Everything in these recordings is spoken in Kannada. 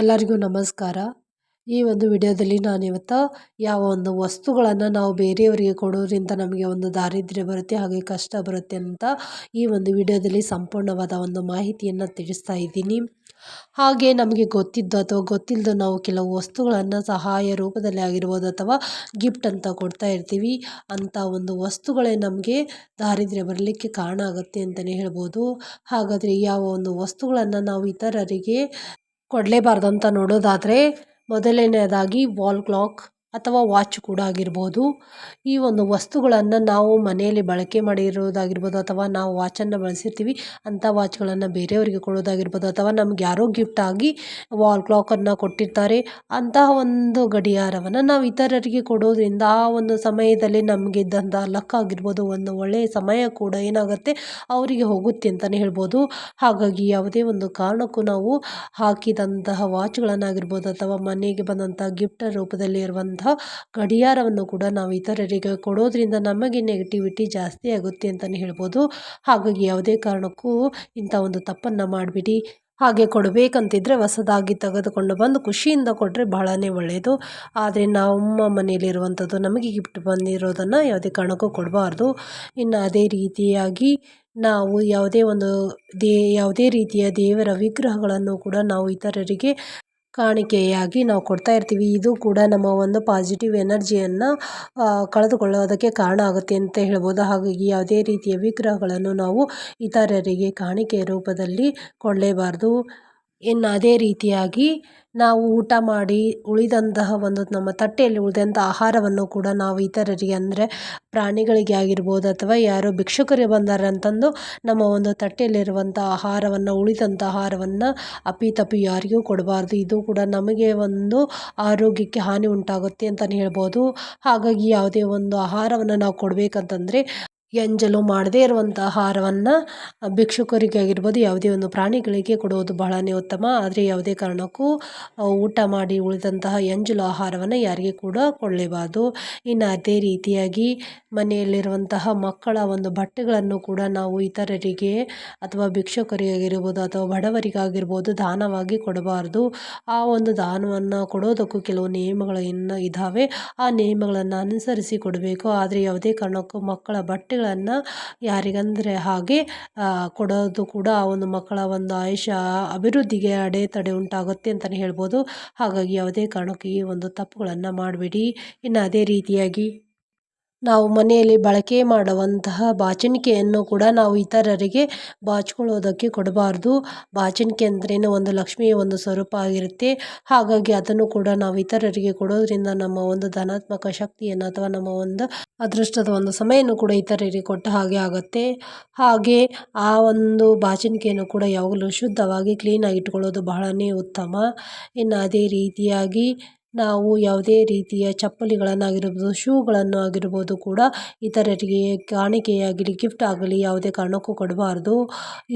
ಎಲ್ಲರಿಗೂ ನಮಸ್ಕಾರ. ಈ ಒಂದು ವಿಡಿಯೋದಲ್ಲಿ ನಾನಿವತ್ತು ಯಾವ ಒಂದು ವಸ್ತುಗಳನ್ನು ನಾವು ಬೇರೆಯವರಿಗೆ ಕೊಡೋದ್ರಿಂದ ನಮಗೆ ಒಂದು ದಾರಿದ್ರ್ಯ ಬರುತ್ತೆ, ಹಾಗೆ ಕಷ್ಟ ಬರುತ್ತೆ ಅಂತ ಈ ಒಂದು ವಿಡಿಯೋದಲ್ಲಿ ಸಂಪೂರ್ಣವಾದ ಒಂದು ಮಾಹಿತಿಯನ್ನು ತಿಳಿಸ್ತಾ ಇದ್ದೀನಿ. ಹಾಗೆ ನಮಗೆ ಗೊತ್ತಿದ್ದು ಅಥವಾ ಗೊತ್ತಿಲ್ಲದ ನಾವು ಕೆಲವು ವಸ್ತುಗಳನ್ನು ಸಹಾಯ ರೂಪದಲ್ಲಿ ಆಗಿರ್ಬೋದು ಅಥವಾ ಗಿಫ್ಟ್ ಅಂತ ಕೊಡ್ತಾ ಇರ್ತೀವಿ. ಅಂಥ ಒಂದು ವಸ್ತುಗಳೇ ನಮಗೆ ದಾರಿದ್ರ್ಯ ಬರಲಿಕ್ಕೆ ಕಾರಣ ಆಗುತ್ತೆ ಅಂತಲೇ ಹೇಳ್ಬೋದು. ಹಾಗಾದರೆ ಯಾವ ಒಂದು ವಸ್ತುಗಳನ್ನು ನಾವು ಇತರರಿಗೆ ಕೊಡಲೇಬಾರ್ದು ಅಂತ ನೋಡೋದಾದರೆ ಮೊದಲನೆಯದಾಗಿ ವಾಲ್ ಕ್ಲಾಕ್ ಅಥವಾ ವಾಚ್ ಕೂಡ ಆಗಿರ್ಬೋದು. ಈ ಒಂದು ವಸ್ತುಗಳನ್ನು ನಾವು ಮನೆಯಲ್ಲಿ ಬಳಕೆ ಮಾಡಿರೋದಾಗಿರ್ಬೋದು ಅಥವಾ ನಾವು ವಾಚನ್ನು ಬಳಸಿರ್ತೀವಿ, ಅಂಥ ವಾಚ್ಗಳನ್ನು ಬೇರೆಯವರಿಗೆ ಕೊಡೋದಾಗಿರ್ಬೋದು ಅಥವಾ ನಮ್ಗೆ ಯಾರೋ ಗಿಫ್ಟ್ ಆಗಿ ವಾಲ್ ಕ್ಲಾಕನ್ನು ಕೊಟ್ಟಿರ್ತಾರೆ ಅಂತಹ ಒಂದು ಗಡಿಯಾರವನ್ನು ನಾವು ಇತರರಿಗೆ ಕೊಡೋದ್ರಿಂದ ಆ ಒಂದು ಸಮಯದಲ್ಲಿ ನಮಗೆ ಇದ್ದಂಥ ಲಕ್ ಆಗಿರ್ಬೋದು, ಒಂದು ಒಳ್ಳೆಯ ಸಮಯ ಕೂಡ ಏನಾಗುತ್ತೆ ಅವರಿಗೆ ಹೋಗುತ್ತೆ ಅಂತಲೇ ಹೇಳ್ಬೋದು. ಹಾಗಾಗಿ ಯಾವುದೇ ಒಂದು ಕಾರಣಕ್ಕೂ ನಾವು ಹಾಕಿದಂತಹ ವಾಚ್ಗಳನ್ನಾಗಿರ್ಬೋದು ಅಥವಾ ಮನೆಗೆ ಬಂದಂಥ ಗಿಫ್ಟ್ ರೂಪದಲ್ಲಿ ಇರುವಂತಹ ಗಡಿಯಾರವನ್ನು ಕೂಡ ನಾವು ಇತರರಿಗೆ ಕೊಡೋದ್ರಿಂದ ನಮಗೆ ನೆಗೆಟಿವಿಟಿ ಜಾಸ್ತಿ ಆಗುತ್ತೆ ಅಂತಲೇ ಹೇಳ್ಬೋದು. ಹಾಗಾಗಿ ಯಾವುದೇ ಕಾರಣಕ್ಕೂ ಇಂಥ ಒಂದು ತಪ್ಪನ್ನು ಮಾಡಿಬಿಡಿ. ಹಾಗೆ ಕೊಡಬೇಕಂತಿದ್ರೆ ಹೊಸದಾಗಿ ತೆಗೆದುಕೊಂಡು ಬಂದು ಖುಷಿಯಿಂದ ಕೊಟ್ಟರೆ ಬಹಳನೇ ಒಳ್ಳೆಯದು ಆದರೆ ನಮ್ಮ ಮನೆಯಲ್ಲಿರುವಂಥದ್ದು ನಮಗೆ ಗಿಫ್ಟ್ ಬಂದಿರೋದನ್ನು ಯಾವುದೇ ಕಾರಣಕ್ಕೂ ಕೊಡಬಾರ್ದು. ಇನ್ನು ಅದೇ ರೀತಿಯಾಗಿ ನಾವು ಯಾವುದೇ ಒಂದು ದೇ, ಯಾವುದೇ ರೀತಿಯ ದೇವರ ವಿಗ್ರಹಗಳನ್ನು ಕೂಡ ನಾವು ಇತರರಿಗೆ ಕಾಣಿಕೆಯಾಗಿ ನಾವು ಕೊಡ್ತಾ ಇರ್ತೀವಿ. ಇದು ಕೂಡ ನಮ್ಮ ಒಂದು ಪಾಸಿಟಿವ್ ಎನರ್ಜಿಯನ್ನು ಕಳೆದುಕೊಳ್ಳೋದಕ್ಕೆ ಕಾರಣ ಆಗುತ್ತೆ ಅಂತ ಹೇಳ್ಬೋದು. ಹಾಗಾಗಿ ಯಾವುದೇ ರೀತಿಯ ವಿಗ್ರಹಗಳನ್ನು ನಾವು ಇತರರಿಗೆ ಕಾಣಿಕೆಯ ರೂಪದಲ್ಲಿ ಕೊಡಲೇಬಾರ್ದು. ಇನ್ನು ಅದೇ ರೀತಿಯಾಗಿ ನಾವು ಊಟ ಮಾಡಿ ಉಳಿದಂತಹ ಒಂದು ನಮ್ಮ ತಟ್ಟೆಯಲ್ಲಿ ಉಳಿದಂಥ ಆಹಾರವನ್ನು ಕೂಡ ನಾವು ಇತರರಿಗೆ ಅಂದರೆ ಪ್ರಾಣಿಗಳಿಗೆ ಆಗಿರ್ಬೋದು ಅಥವಾ ಯಾರೋ ಭಿಕ್ಷುಕರು ಬಂದಾರೆ ಅಂತಂದು ನಮ್ಮ ಒಂದು ತಟ್ಟೆಯಲ್ಲಿರುವಂಥ ಆಹಾರವನ್ನು ಉಳಿದಂಥ ಆಹಾರವನ್ನು ಅಪ್ಪಿತಪ್ಪಿ ಯಾರಿಗೂ ಕೊಡಬಾರ್ದು. ಇದು ಕೂಡ ನಮಗೆ ಒಂದು ಆರೋಗ್ಯಕ್ಕೆ ಹಾನಿ ಉಂಟಾಗುತ್ತೆ ಅಂತಲೇ ಹೇಳ್ಬೋದು. ಹಾಗಾಗಿ ಯಾವುದೇ ಒಂದು ಆಹಾರವನ್ನು ನಾವು ಕೊಡಬೇಕಂತಂದರೆ ಎಂಜಲು ಮಾಡದೇ ಇರುವಂಥ ಆಹಾರವನ್ನು ಭಿಕ್ಷುಕರಿಗೆ ಆಗಿರ್ಬೋದು ಯಾವುದೇ ಒಂದು ಪ್ರಾಣಿಗಳಿಗೆ ಕೊಡುವುದು ಬಹಳನೇ ಉತ್ತಮ. ಆದರೆ ಯಾವುದೇ ಕಾರಣಕ್ಕೂ ಊಟ ಮಾಡಿ ಉಳಿದಂತಹ ಎಂಜಲು ಆಹಾರವನ್ನು ಯಾರಿಗೆ ಕೂಡ ಕೊಡಲೇಬಾರ್ದು. ಇನ್ನು ಅದೇ ರೀತಿಯಾಗಿ ಮನೆಯಲ್ಲಿರುವಂತಹ ಮಕ್ಕಳ ಒಂದು ಬಟ್ಟೆಗಳನ್ನು ಕೂಡ ನಾವು ಇತರರಿಗೆ ಅಥವಾ ಭಿಕ್ಷುಕರಿಗಾಗಿರ್ಬೋದು ಅಥವಾ ಬಡವರಿಗಾಗಿರ್ಬೋದು ದಾನವಾಗಿ ಕೊಡಬಾರ್ದು. ಆ ಒಂದು ದಾನವನ್ನು ಕೊಡೋದಕ್ಕೂ ಕೆಲವು ನಿಯಮಗಳು ಇನ್ನು ಇದ್ದಾವೆ. ಆ ನಿಯಮಗಳನ್ನು ಅನುಸರಿಸಿ ಕೊಡಬೇಕು. ಆದರೆ ಯಾವುದೇ ಕಾರಣಕ್ಕೂ ಮಕ್ಕಳ ಬಟ್ಟೆಗಳನ್ನು ಯಾರಿಗಂದರೆ ಹಾಗೆ ಕೊಡೋದು ಕೂಡ ಆ ಒಂದು ಮಕ್ಕಳ ಒಂದು ಆಯುಷ ಅಭಿವೃದ್ಧಿಗೆ ಅಡೆತಡೆ ಉಂಟಾಗುತ್ತೆ ಅಂತಲೇ ಹೇಳ್ಬೋದು. ಹಾಗಾಗಿ ಯಾವುದೇ ಕಾರಣಕ್ಕೂ ಈ ಒಂದು ತಪ್ಪುಗಳನ್ನು ಮಾಡಬೇಡಿ. ಇನ್ನು ಅದೇ ರೀತಿಯಾಗಿ ನಾವು ಮನೆಯಲ್ಲಿ ಬಳಕೆ ಮಾಡುವಂತಹ ಬಾಚಣಿಕೆಯನ್ನು ಕೂಡ ನಾವು ಇತರರಿಗೆ ಬಾಚಿಕೊಳ್ಳೋದಕ್ಕೆ ಕೊಡಬಾರ್ದು. ಬಾಚಣಿಕೆ ಅಂದ್ರೇನು? ಒಂದು ಲಕ್ಷ್ಮಿಯ ಒಂದು ಸ್ವರೂಪ ಆಗಿರುತ್ತೆ. ಹಾಗಾಗಿ ಅದನ್ನು ಕೂಡ ನಾವು ಇತರರಿಗೆ ಕೊಡೋದ್ರಿಂದ ನಮ್ಮ ಒಂದು ಧನಾತ್ಮಕ ಶಕ್ತಿಯನ್ನು ಅಥವಾ ನಮ್ಮ ಒಂದು ಅದೃಷ್ಟದ ಒಂದು ಸಮಯವನ್ನು ಕೂಡ ಇತರರಿಗೆ ಕೊಟ್ಟ ಹಾಗೆ ಆಗುತ್ತೆ. ಹಾಗೆ ಆ ಒಂದು ಬಾಚಣಿಕೆಯನ್ನು ಕೂಡ ಯಾವಾಗಲೂ ಶುದ್ಧವಾಗಿ ಕ್ಲೀನಾಗಿ ಇಟ್ಕೊಳ್ಳೋದು ಬಹಳನೇ ಉತ್ತಮ. ಇನ್ನು ಅದೇ ರೀತಿಯಾಗಿ ನಾವು ಯಾವುದೇ ರೀತಿಯ ಚಪ್ಪಲಿಗಳನ್ನಾಗಿರ್ಬೋದು ಶೂಗಳನ್ನು ಆಗಿರ್ಬೋದು ಕೂಡ ಇತರರಿಗೆ ಕಾಣಿಕೆಯಾಗಲಿ ಗಿಫ್ಟ್ ಆಗಲಿ, ಯಾವುದೇ ಕಾರಣಕ್ಕೂ ಕೊಡಬಾರ್ದು.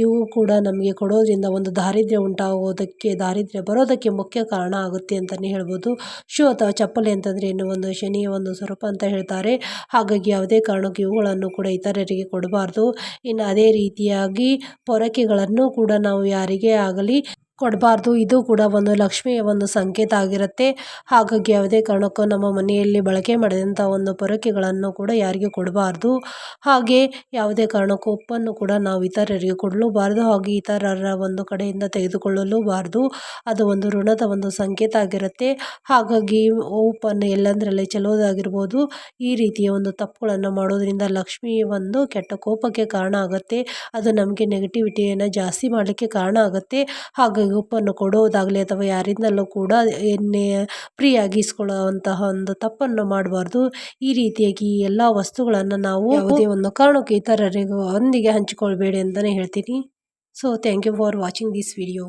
ಇವು ಕೂಡ ನಮಗೆ ಕೊಡೋದರಿಂದ ಒಂದು ದಾರಿದ್ರ್ಯ ಉಂಟಾಗೋದಕ್ಕೆ, ದಾರಿದ್ರ್ಯ ಬರೋದಕ್ಕೆ ಮುಖ್ಯ ಕಾರಣ ಆಗುತ್ತೆ ಅಂತಲೇ ಹೇಳ್ಬೋದು. ಶೂ ಅಥವಾ ಚಪ್ಪಲಿ ಅಂತಂದರೆ ಇನ್ನು ಒಂದು ಶನಿಯ ಒಂದು ಸ್ವರೂಪ ಅಂತ ಹೇಳ್ತಾರೆ. ಹಾಗಾಗಿ ಯಾವುದೇ ಕಾರಣಕ್ಕೂ ಇವುಗಳನ್ನು ಕೂಡ ಇತರರಿಗೆ ಕೊಡಬಾರ್ದು. ಇನ್ನು ಅದೇ ರೀತಿಯಾಗಿ ಪೊರಕೆಗಳನ್ನು ಕೂಡ ನಾವು ಯಾರಿಗೇ ಆಗಲಿ ಕೊಡಬಾರ್ದು. ಇದು ಕೂಡ ಒಂದು ಲಕ್ಷ್ಮಿಯ ಒಂದು ಸಂಕೇತ ಆಗಿರುತ್ತೆ. ಹಾಗಾಗಿ ಯಾವುದೇ ಕಾರಣಕ್ಕೂ ನಮ್ಮ ಮನೆಯಲ್ಲಿ ಬಳಕೆ ಮಾಡಿದಂಥ ಒಂದು ಪೊರಕೆಗಳನ್ನು ಕೂಡ ಯಾರಿಗೂ ಕೊಡಬಾರ್ದು. ಹಾಗೆ ಯಾವುದೇ ಕಾರಣಕ್ಕೂ ಉಪ್ಪನ್ನು ಕೂಡ ನಾವು ಇತರರಿಗೆ ಕೊಡಲೂಬಾರ್ದು. ಹಾಗೆ ಇತರರ ಒಂದು ಕಡೆಯಿಂದ ತೆಗೆದುಕೊಳ್ಳಲೂಬಾರ್ದು. ಅದು ಒಂದು ಋಣದ ಒಂದು ಸಂಕೇತ ಆಗಿರುತ್ತೆ. ಹಾಗಾಗಿ ಉಪ್ಪನ್ನು ಎಲ್ಲಂದರಲ್ಲಿ ಚೆಲ್ಲೋದಾಗಿರ್ಬೋದು, ಈ ರೀತಿಯ ಒಂದು ತಪ್ಪುಗಳನ್ನು ಮಾಡೋದರಿಂದ ಲಕ್ಷ್ಮಿ ಒಂದು ಕೆಟ್ಟ ಕೋಪಕ್ಕೆ ಕಾರಣ ಆಗುತ್ತೆ. ಅದು ನಮಗೆ ನೆಗೆಟಿವಿಟಿಯನ್ನು ಜಾಸ್ತಿ ಮಾಡಲಿಕ್ಕೆ ಕಾರಣ ಆಗುತ್ತೆ. ಹಾಗಾಗಿ ಉಪ್ಪನ್ನು ಕೊಡೋದಾಗಲಿ ಅಥವಾ ಯಾರಿಂದಲೂ ಕೂಡ ಎಣ್ಣೆ ಫ್ರೀಯಾಗಿ ಇಸ್ಕೊಳ್ಳುವಂತಹ ಒಂದು ತಪ್ಪನ್ನು ಮಾಡಬಾರ್ದು. ಈ ರೀತಿಯಾಗಿ ಎಲ್ಲ ವಸ್ತುಗಳನ್ನು ನಾವು ಯಾವುದೇ ಒಂದು ಕಾರಣಕ್ಕೆ ಇತರರಿಗೂ ಒಂದಿಗೆ ಹಂಚಿಕೊಳ್ಬೇಡಿ ಅಂತಲೇ ಹೇಳ್ತೀನಿ. So thank you for watching this video